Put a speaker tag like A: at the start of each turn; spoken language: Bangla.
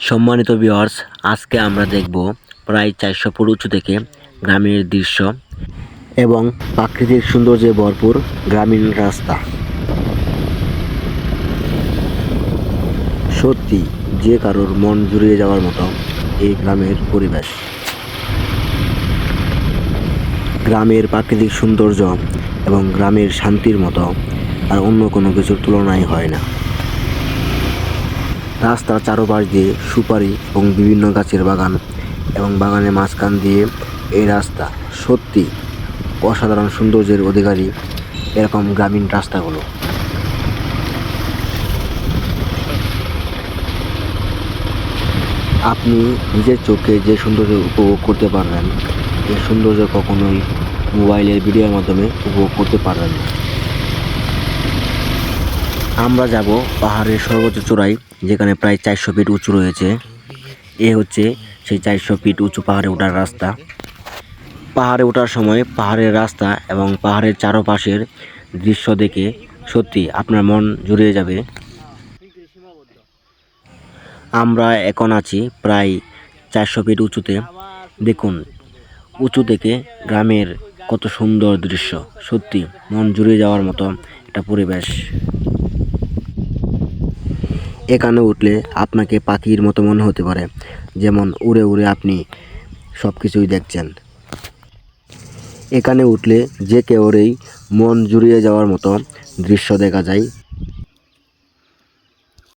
A: সম্মানিত ভিউয়ার্স আজকে আমরা দেখব প্রায় চারশো ফুট উঁচু থেকে গ্রামের দৃশ্য এবং প্রাকৃতিক সৌন্দর্যে ভরপুর গ্রামীণ রাস্তা। সত্যি, যে কারোর মন জুড়িয়ে যাওয়ার মতো এই গ্রামের পরিবেশ। গ্রামের প্রাকৃতিক সৌন্দর্য এবং গ্রামের শান্তির মতো আর অন্য কোনো কিছুর তুলনায় হয় না। রাস্তার চারপাশ দিয়ে সুপারি এবং বিভিন্ন গাছের বাগান এবং বাগানের মাঝখান দিয়ে এই রাস্তা সত্যি অসাধারণ সৌন্দর্যের অধিকারী এরকম গ্রামীণ রাস্তাগুলো। আপনি নিজের চোখে যে সৌন্দর্য উপভোগ করতে পারবেন, এই সৌন্দর্য কখনোই মোবাইলের ভিডিওর মাধ্যমে উপভোগ করতে পারবেন না। আমরা যাব পাহাড়ের সর্বোচ্চ চূড়ায়, যেখানে প্রায় চারশো ফিট উঁচু রয়েছে। এ হচ্ছে সেই চারশো ফিট উঁচু পাহাড়ে ওঠার রাস্তা। পাহাড়ে ওঠার সময় পাহাড়ের রাস্তা এবং পাহাড়ের চারপাশের দৃশ্য দেখে সত্যি আপনার মন জুড়িয়ে যাবে। আমরা এখন আছি প্রায় চারশো ফিট উঁচুতে। দেখুন, উঁচু থেকে গ্রামের কত সুন্দর দৃশ্য। সত্যি মন জুড়িয়ে যাওয়ার মতো একটা পরিবেশ। এখানে উঠলে আপনাকে পাখির মতো মনে হতে পারে, যেমন উড়ে উড়ে আপনি সব কিছুই দেখছেন এখানে উঠলে যে কেউরেই মন জুড়িয়ে যাওয়ার মতো দৃশ্য দেখা যায়।